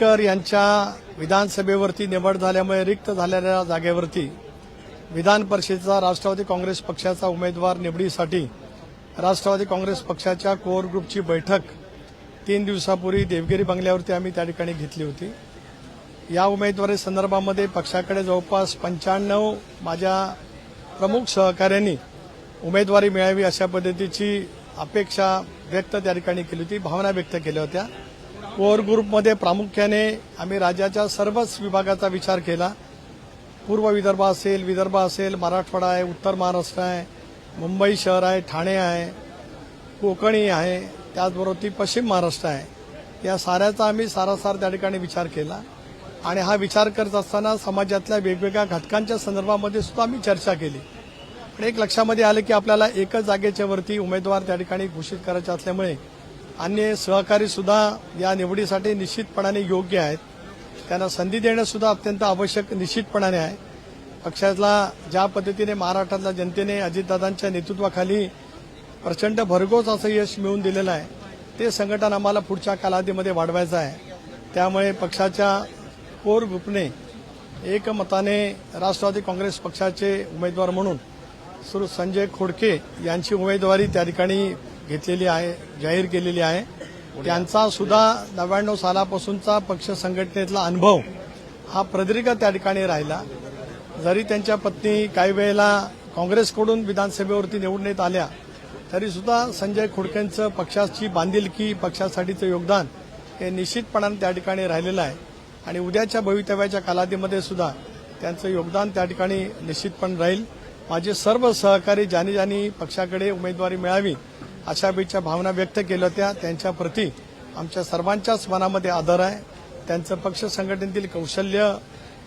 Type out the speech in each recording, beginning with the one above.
कर यांच्या विधानसभेवरती निवड झाल्यामुळे रिक्त झालेल्या जागेवरती विधान परिषदेचा राष्ट्रवादी काँग्रेस पक्षाचा उमेदवार निवडीसाठी राष्ट्रवादी काँग्रेस पक्षाच्या कोर ग्रुपची बैठक तीन दिवसापूर्वी देवगिरी बंगल्यावरती आम्ही त्या ठिकाणी घेतली होती. या उमेदवारी संदर्भामध्ये पक्षाकडे जवळपास पंच्याण्णव माझ्या प्रमुख सहकाऱ्यांनी उमेदवारी मिळावी अशा पद्धतीची अपेक्षा व्यक्त त्या ठिकाणी केली होती भावना व्यक्त केल्या होत्या. कोअर ग्रुपमध्ये प्रामुख्याने आम्ही राज्याच्या सर्वच विभागाचा विचार केला. पूर्व विदर्भ असेल विदर्भ असेल मराठवाडा आहे उत्तर महाराष्ट्र आहे मुंबई शहर आहे ठाणे आहे कोकणी आहे त्याचबरोबर ती पश्चिम महाराष्ट्र आहे. या साऱ्याचा आम्ही सारासार त्या ठिकाणी विचार केला. आणि हा विचार करत असताना समाजातल्या वेगवेगळ्या घटकांच्या संदर्भामध्ये सुद्धा आम्ही चर्चा केली. पण एक लक्षामध्ये आलं की आपल्याला एकच जागेच्या वरती उमेदवार त्या ठिकाणी घोषित करायचे असल्यामुळे अन्य सहकारी सुद्धा या निवडीसाठी निश्चितपणाने योग्य आहेत. त्यांना संधी देणं सुद्धा अत्यंत आवश्यक निश्चितपणाने आहे. पक्षाला ज्या पद्धतीने महाराष्ट्रातल्या जनतेने अजितदादांच्या नेतृत्वाखाली प्रचंड भरघोस असं यश मिळवून दिलेलं आहे ते संघटन आम्हाला पुढच्या कालावधीमध्ये वाढवायचं आहे. त्यामुळे पक्षाच्या कोर ग्रुपने एकमताने राष्ट्रवादी काँग्रेस पक्षाचे उमेदवार म्हणून सुरू संजय खोडके यांची उमेदवारी त्या ठिकाणी घेतलेली आहे जाहीर केलेली आहे. त्यांचा सुद्धा नव्याण्णव सालापासूनचा पक्ष संघटनेतला अनुभव हा प्रदीर्घ त्या ठिकाणी राहिला. जरी त्यांच्या पत्नी काही वेळेला काँग्रेसकडून विधानसभेवरती निवडून येत आल्या तरी सुद्धा संजय खोडकेंचं पक्षाची बांधिलकी पक्षासाठीचं योगदान हे निश्चितपणाने त्या ठिकाणी राहिलेलं आहे. आणि उद्याच्या भवितव्याच्या कालावधीमध्ये सुद्धा त्यांचं योगदान त्या ठिकाणी निश्चितपणे राहील. माझे सर्व सहकारी ज्यांनी ज्यांनी पक्षाकडे उमेदवारी मिळावी अशा बीच्या भावना व्यक्त केल्या होत्या त्यांच्या प्रती आमच्या सर्वांच्याच मनामध्ये आदर आहे. त्यांचं पक्ष संघटनेतील कौशल्य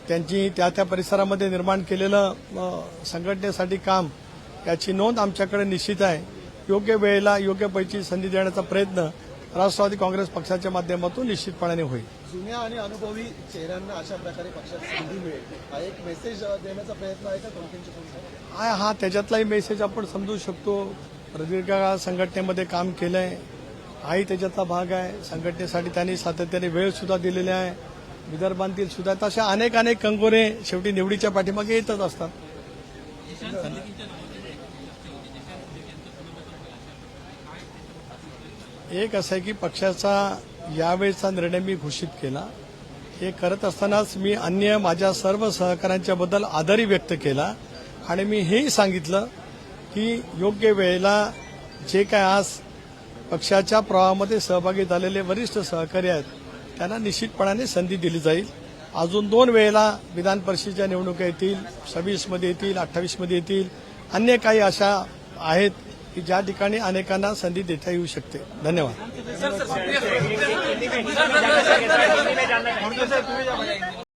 त्यांची त्या त्या परिसरामध्ये निर्माण केलेलं संघटनेसाठी काम याची नोंद आमच्याकडे निश्चित आहे. योग्य वेळेला योग्य पैकी संधी देण्याचा प्रयत्न राष्ट्रवादी काँग्रेस पक्षाच्या माध्यमातून निश्चितपणाने होईल. जुन्या आणि अनुभवी चेहऱ्यांना अशा प्रकारे पक्षात संधी मिळेल. हा एक मेसेज देण्याचा प्रयत्न आहे का? हा त्याच्यातलाही मेसेज आपण समजू शकतो. प्रदीर्घ काळ संघटनेमध्ये काम केलं आहे हाही त्याच्यातला भाग आहे. संघटनेसाठी त्यांनी सातत्याने वेळ सुद्धा दिलेला आहे. विदर्भांतील सुद्धा तशा अनेक अनेक कंगोरे शेवटी निवडीच्या पाठीमागे येतच असतात. एक असं आहे की पक्षाचा यावेळेचा निर्णय मी घोषित केला. हे करत असतानाच मी अन्य माझ्या सर्व सहकाऱ्यांच्याबद्दल आदरही व्यक्त केला. आणि मी हेही सांगितलं की योग्य वेळेला जे काय आज पक्षाच्या प्रवाहामध्ये सहभागी झालेले वरिष्ठ सहकारी आहेत त्यांना निश्चितपणाने संधी दिली जाईल अजून दोन वेळेला विधान परिषदेच्या निवडणुका येतील सव्वीसमध्ये येतील अठ्ठावीसमध्ये येतील अन्य काही अशा आहेत की ज्या ठिकाणी अनेकांना संधी देता येऊ शकते धन्यवाद